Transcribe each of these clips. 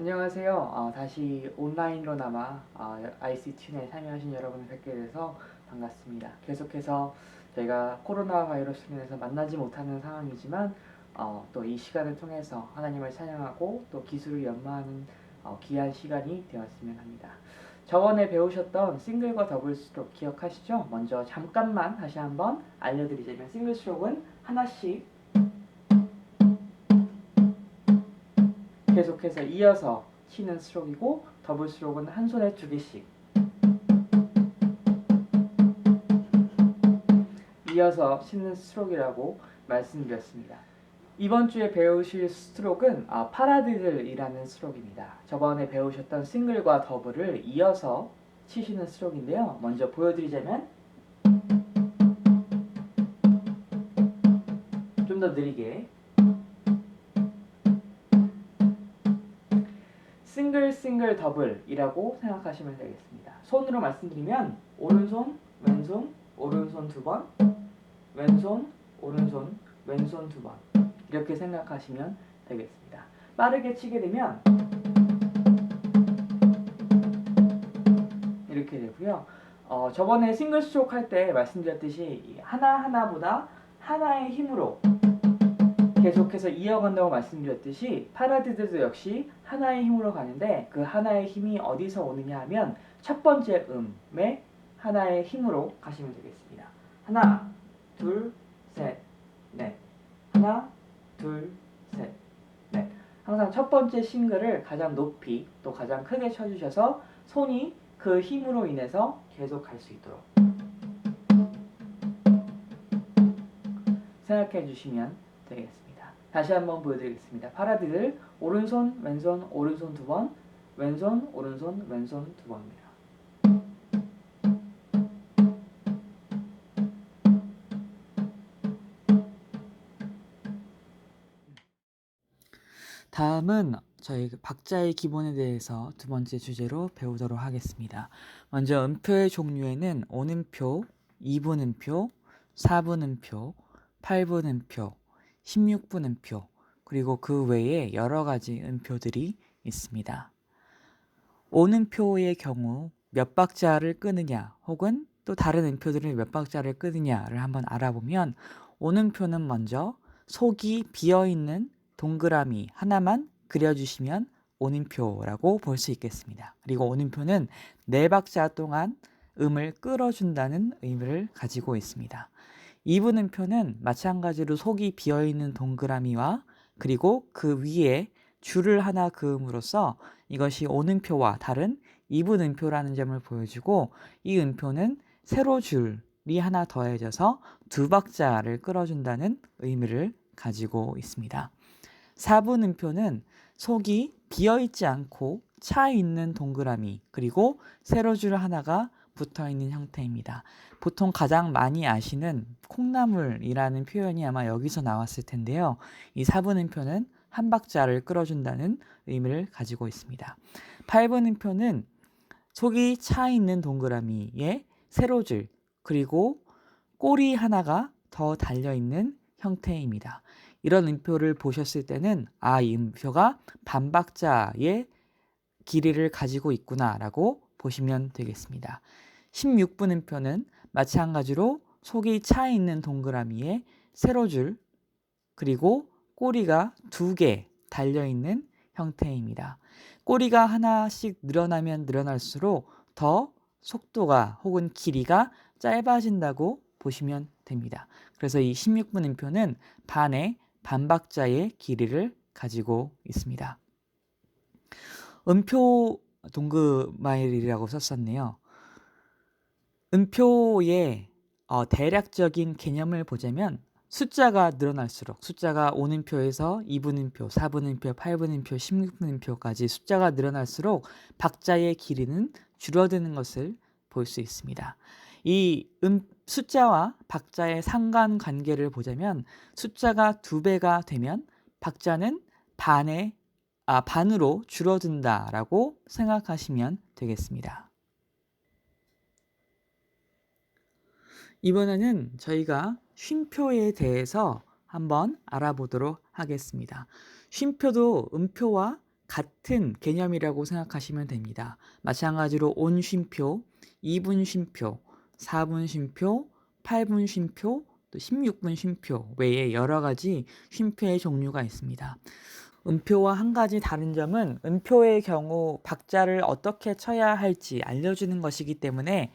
안녕하세요. 어, 다시 온라인로나마 어, ICTN에 참여하신 여러분을 뵙게 돼서 반갑습니다. 계속해서 저희가 코로나 바이러스로 인해서 만나지 못하는 상황이지만 어, 또 이 시간을 통해서 하나님을 찬양하고 또 기술을 연마하는 어, 귀한 시간이 되었으면 합니다. 저번에 배우셨던 싱글과 더블 스트로크 기억하시죠? 먼저 잠깐만 다시 한번 알려드리자면 싱글 스트로크는 하나씩 계속해서 이어서 치는 스트로크이고 더블 스트로크는 한 손에 두 개씩 이어서 치는 스트로크라고 말씀드렸습니다. 이번 주에 배우실 스트로크는 아, 파라디들이라는 스트로크입니다. 저번에 배우셨던 싱글과 더블을 이어서 치시는 스트로크인데요. 먼저 보여드리자면 좀 더 느리게 싱글 싱글 더블이라고 생각하시면 되겠습니다. 손으로 말씀드리면 오른손 왼손 오른손 두 번 왼손 오른손 왼손 두 번 이렇게 생각하시면 되겠습니다. 빠르게 치게 되면 이렇게 되고요. 어, 저번에 싱글 스트로크 할 때 말씀드렸듯이 이 하나 하나보다 하나의 힘으로 계속해서 이어간다고 말씀드렸듯이 파라디드도 역시 하나의 힘으로 가는데 그 하나의 힘이 어디서 오느냐 하면 첫 번째 음의 하나의 힘으로 가시면 되겠습니다. 하나, 둘, 셋, 넷. 하나, 둘, 셋, 넷. 항상 첫 번째 싱글을 가장 높이 또 가장 크게 쳐주셔서 손이 그 힘으로 인해서 계속 갈 수 있도록 생각해 주시면 되겠습니다. 다시 한번 보여드리겠습니다. 파라디들 오른손 왼손 오른손 두 번, 왼손 오른손 왼손 두 번입니다. 다음은 저희 그 박자의 기본에 대해서 두 번째 주제로 배우도록 하겠습니다. 먼저 음표의 종류에는 오음표, 2분음표, 4분음표, 8분음표, 16분 음표, 그리고 그 외에 여러 가지 음표들이 있습니다. 오음표의 경우 몇 박자를 끄느냐 혹은 또 다른 음표들은 몇 박자를 끄느냐를 한번 알아보면 오음표는 먼저 속이 비어 있는 동그라미 하나만 그려주시면 오음표라고 볼 수 있겠습니다. 그리고 오음표는 네 박자 동안 음을 끌어준다는 의미를 가지고 있습니다. 이분음표는 마찬가지로 속이 비어 있는 동그라미와 그리고 그 위에 줄을 하나 그음으로써 이것이 오음표와 다른 이분음표라는 점을 보여주고 이 음표는 세로 줄이 하나 더해져서 두 박자를 끌어준다는 의미를 가지고 있습니다. 4분음표는 속이 비어있지 않고 차 있는 동그라미 그리고 세로 줄 하나가 붙어 있는 형태입니다. 보통 가장 많이 아시는 콩나물이라는 표현이 아마 여기서 나왔을 텐데요. 이 4분음표는 한 박자를 끌어준다는 의미를 가지고 있습니다. 8분음표는 속이 차 있는 동그라미에 세로줄 그리고 꼬리 하나가 더 달려 있는 형태입니다. 이런 음표를 보셨을 때는 아, 이 음표가 반박자의 길이를 가지고 있구나라고 보시면 되겠습니다. 16분음표는 마찬가지로 속이 차 있는 동그라미에 세로줄 그리고 꼬리가 두 개 달려 있는 형태입니다. 꼬리가 하나씩 늘어나면 늘어날수록 더 속도가 혹은 길이가 짧아진다고 보시면 됩니다. 그래서 이 16분음표는 반의 반박자의 길이를 가지고 있습니다. 음표 동그마일이라고 썼었네요. 음표의 어, 대략적인 개념을 보자면 숫자가 늘어날수록 숫자가 오는표에서 2분음표, 4분음표, 8분음표, 16분음표까지 숫자가 늘어날수록 박자의 길이는 줄어드는 것을 볼 수 있습니다. 이 음, 숫자와 박자의 상관관계를 보자면 숫자가 두 배가 되면 박자는 반에 아, 반으로 줄어든다라고 생각하시면 되겠습니다. 이번에는 저희가 쉼표에 대해서 한번 알아보도록 하겠습니다. 쉼표도 음표와 같은 개념이라고 생각하시면 됩니다. 마찬가지로 온 쉼표, 2분 쉼표, 4분 쉼표, 8분 쉼표, 또 16분 쉼표 외에 여러 가지 쉼표의 종류가 있습니다. 음표와 한 가지 다른 점은 음표의 경우 박자를 어떻게 쳐야 할지 알려주는 것이기 때문에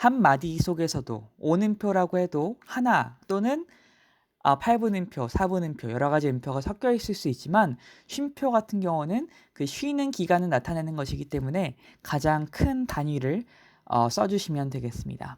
한 마디 속에서도 온음표라고 해도 하나 또는 아, 8분음표, 4분음표 여러 가지 음표가 섞여 있을 수 있지만 쉼표 같은 경우는 그 쉬는 기간을 나타내는 것이기 때문에 가장 큰 단위를 어, 써주시면 되겠습니다.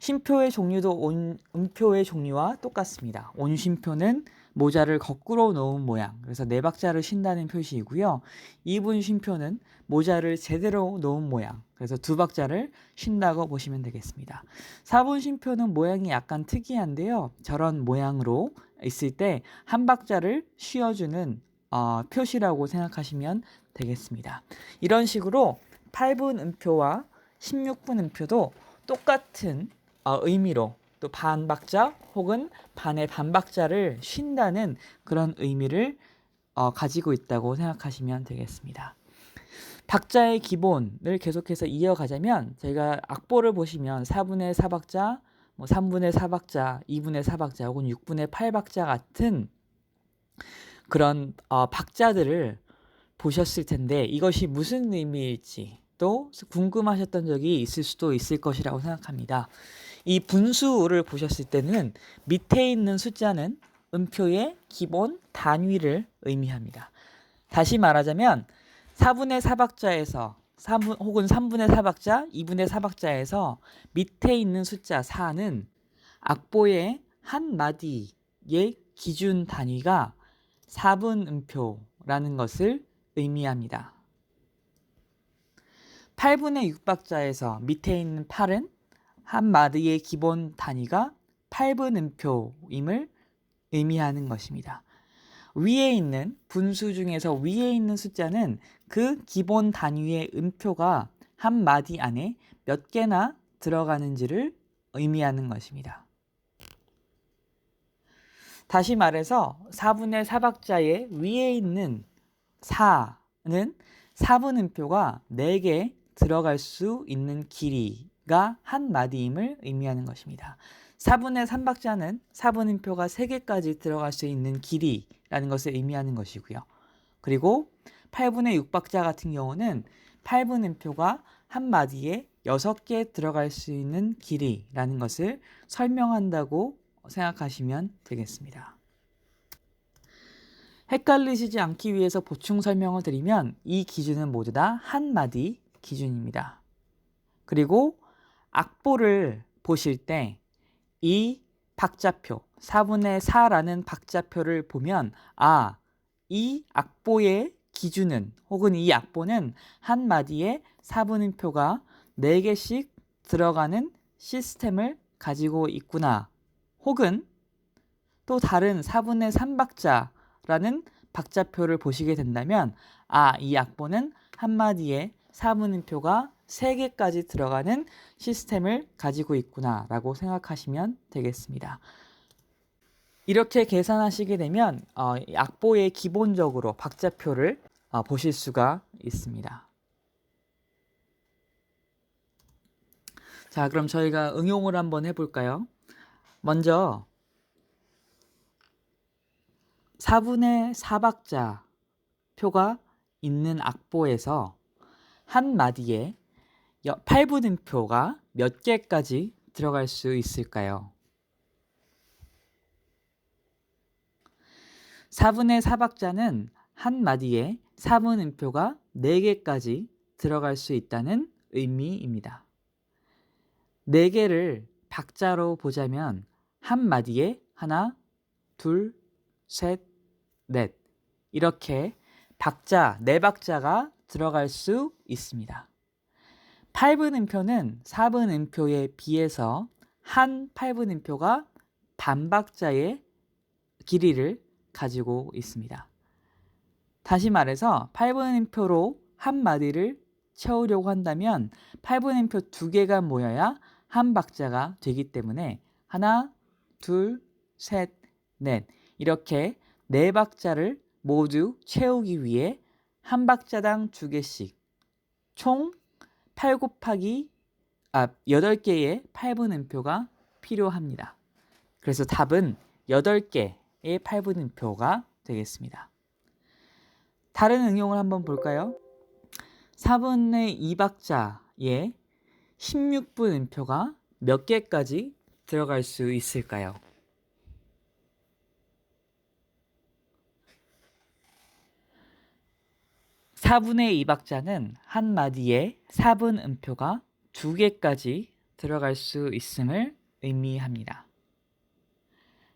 쉼표의 종류도 온, 음표의 종류와 똑같습니다. 온쉼표는 모자를 거꾸로 놓은 모양, 그래서 네 박자를 쉰다는 표시이고요. 2분 쉼표는 모자를 제대로 놓은 모양, 그래서 두 박자를 쉰다고 보시면 되겠습니다. 4분 쉼표는 모양이 약간 특이한데요. 저런 모양으로 있을 때 한 박자를 쉬어주는 어, 표시라고 생각하시면 되겠습니다. 이런 식으로 8분 음표와 16분 음표도 똑같은 어, 의미로 또 반박자 혹은 반의 반박자를 쉰다는 그런 의미를 어, 가지고 있다고 생각하시면 되겠습니다. 박자의 기본을 계속해서 이어가자면 저희가 악보를 보시면 4분의 4박자, 뭐 3분의 4박자, 2분의 4박자 혹은 6분의 8박자 같은 그런 어, 박자들을 보셨을 텐데 이것이 무슨 의미일지 또 궁금하셨던 적이 있을 수도 있을 것이라고 생각합니다. 이 분수를 보셨을 때는 밑에 있는 숫자는 음표의 기본 단위를 의미합니다. 다시 말하자면 4분의 4박자에서 3분, 혹은 3분의 4박자, 2분의 4박자에서 밑에 있는 숫자 4는 악보의 한 마디의 기준 단위가 4분 음표라는 것을 의미합니다. 8분의 6박자에서 밑에 있는 8은 한 마디의 기본 단위가 8분 음표임을 의미하는 것입니다. 위에 있는 분수 중에서 위에 있는 숫자는 그 기본 단위의 음표가 한 마디 안에 몇 개나 들어가는지를 의미하는 것입니다. 다시 말해서 4분의 4박자의 위에 있는 4는 4분 음표가 4개 들어갈 수 있는 길이가 한 마디임을 의미하는 것입니다. 4분의 3박자는 4분음표가 3개까지 들어갈 수 있는 길이라는 것을 의미하는 것이고요. 그리고 8분의 6박자 같은 경우는 8분음표가 한 마디에 6개 들어갈 수 있는 길이라는 것을 설명한다고 생각하시면 되겠습니다. 헷갈리시지 않기 위해서 보충 설명을 드리면 이 기준은 모두 다 한 마디 기준입니다. 그리고 악보를 보실 때 이 박자표 4분의 4라는 박자표를 보면 아, 이 악보의 기준은 혹은 이 악보는 한 마디에 4분음표가 4개씩 들어가는 시스템을 가지고 있구나. 혹은 또 다른 4분의 3박자라는 박자표를 보시게 된다면 아, 이 악보는 한 마디에 4분음표가 3개까지 들어가는 시스템을 가지고 있구나 라고 생각하시면 되겠습니다. 이렇게 계산하시게 되면 어, 악보에 기본적으로 박자표를 어, 보실 수가 있습니다. 자, 그럼 저희가 응용을 한번 해볼까요? 먼저 4분의 4박자 표가 있는 악보에서 한 마디에 8분음표가 몇 개까지 들어갈 수 있을까요? 4분의 4박자는 한 마디에 4분음표가 4개까지 들어갈 수 있다는 의미입니다. 4개를 박자로 보자면 한 마디에 하나, 둘, 셋, 넷 이렇게 박자, 네 박자가 들어갈 수 있습니다. 8분음표는 4분음표에 비해서 한 8분음표가 반박자의 길이를 가지고 있습니다. 다시 말해서 8분음표로 한 마디를 채우려고 한다면 8분음표 두 개가 모여야 한 박자가 되기 때문에 하나, 둘, 셋, 넷 이렇게 네 박자를 모두 채우기 위해 한 박자당 두 개씩 총 8 곱하기 아 8개의 8분음표가 필요합니다. 그래서 답은 8개의 8분음표가 되겠습니다. 다른 응용을 한번 볼까요? 4분의 2박자에 16분음표가 몇 개까지 들어갈 수 있을까요? (4분의 2박자는) 한 마디에 (4분) 음표가 두 개까지 들어갈 수 있음을 의미합니다.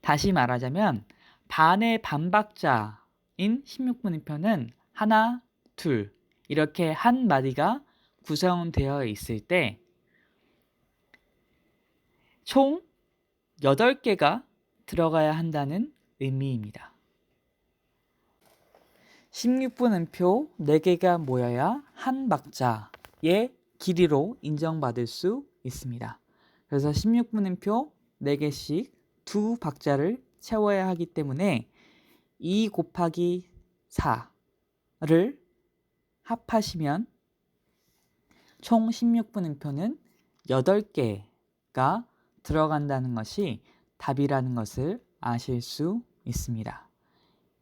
다시 말하자면 반의 반박자인 16분음표는 하나, 둘 이렇게 한 마디가 구성되어 있을 때 총 8개가 들어가야 한다는 의미입니다. 16분음표 4개가 모여야 한 박자의 길이로 인정받을 수 있습니다. 그래서 16분음표 4개씩 두 박자를 채워야 하기 때문에 2 곱하기 4를 합하시면 총 16분음표는 8개가 들어간다는 것이 답이라는 것을 아실 수 있습니다.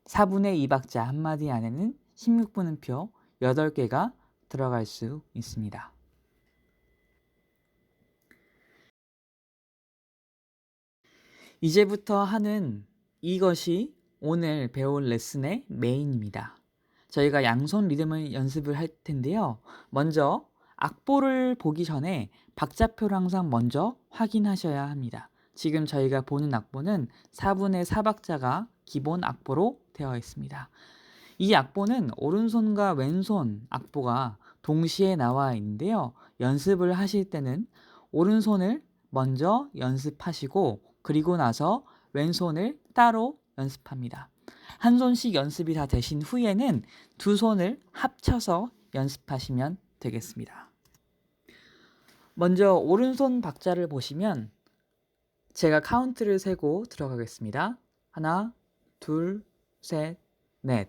4분의 2박자 한마디 안에는 16분음표 8개가 들어갈 수 있습니다. 이제부터 하는 이것이 오늘 배울 레슨의 메인입니다. 저희가 양손 리듬을 연습을 할 텐데요. 먼저 악보를 보기 전에 박자표를 항상 먼저 확인하셔야 합니다. 지금 저희가 보는 악보는 4분의 4박자가 기본 악보로 되어 있습니다. 이 악보는 오른손과 왼손 악보가 동시에 나와 있는데요. 연습을 하실 때는 오른손을 먼저 연습하시고 그리고 나서 왼손을 따로 연습합니다. 한 손씩 연습이 다 되신 후에는 두 손을 합쳐서 연습하시면 되겠습니다. 먼저 오른손 박자를 보시면 제가 카운트를 세고 들어가겠습니다. 하나, 둘, 셋, 넷.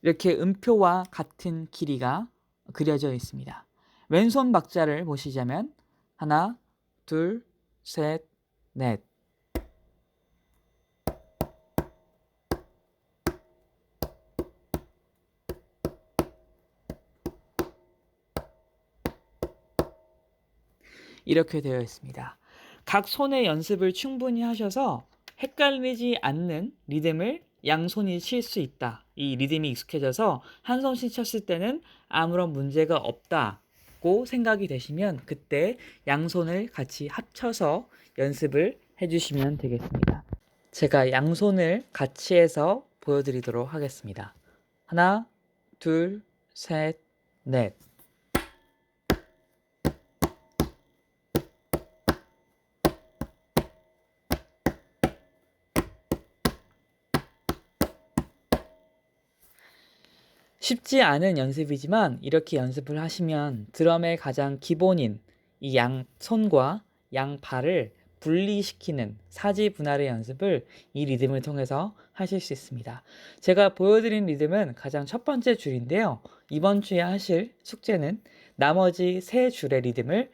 이렇게 음표와 같은 길이가 그려져 있습니다. 왼손 박자를 보시자면 하나, 둘, 셋, 넷. 이렇게 되어 있습니다. 각 손의 연습을 충분히 하셔서 헷갈리지 않는 리듬을 양손이 칠 수 있다. 이 리듬이 익숙해져서 한 손씩 쳤을 때는 아무런 문제가 없다고 생각이 되시면 그때 양손을 같이 합쳐서 연습을 해주시면 되겠습니다. 제가 양손을 같이 해서 보여드리도록 하겠습니다. 하나, 둘, 셋, 넷. 쉽지 않은 연습이지만 이렇게 연습을 하시면 드럼의 가장 기본인 이 양손과 양발을 분리시키는 사지 분할의 연습을 이 리듬을 통해서 하실 수 있습니다. 제가 보여드린 리듬은 가장 첫 번째 줄인데요. 이번 주에 하실 숙제는 나머지 세 줄의 리듬을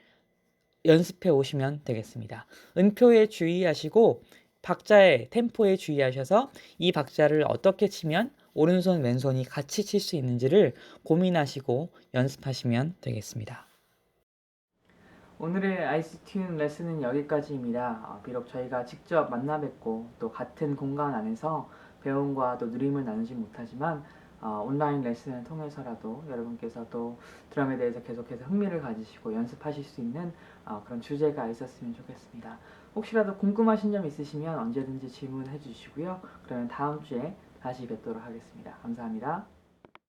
연습해 오시면 되겠습니다. 음표에 주의하시고 박자의 템포에 주의하셔서 이 박자를 어떻게 치면 오른손 왼손이 같이 칠 수 있는지를 고민하시고 연습하시면 되겠습니다. 오늘의 튠 레슨은 여기까지입니다. 어, 비록 저희가 직접 만나 뵙고 또 같은 공간 안에서 배움과 또 누림을 나누지 못하지만 어, 온라인 레슨을 통해서라도 여러분께서 또 드럼에 대해서 계속해서 흥미를 가지시고 연습하실 수 있는 어, 그런 주제가 있었으면 좋겠습니다. 혹시라도 궁금하신 점 있으시면 언제든지 질문해 주시고요. 그러면 다음 주에 다시 뵙도록 하겠습니다. 감사합니다.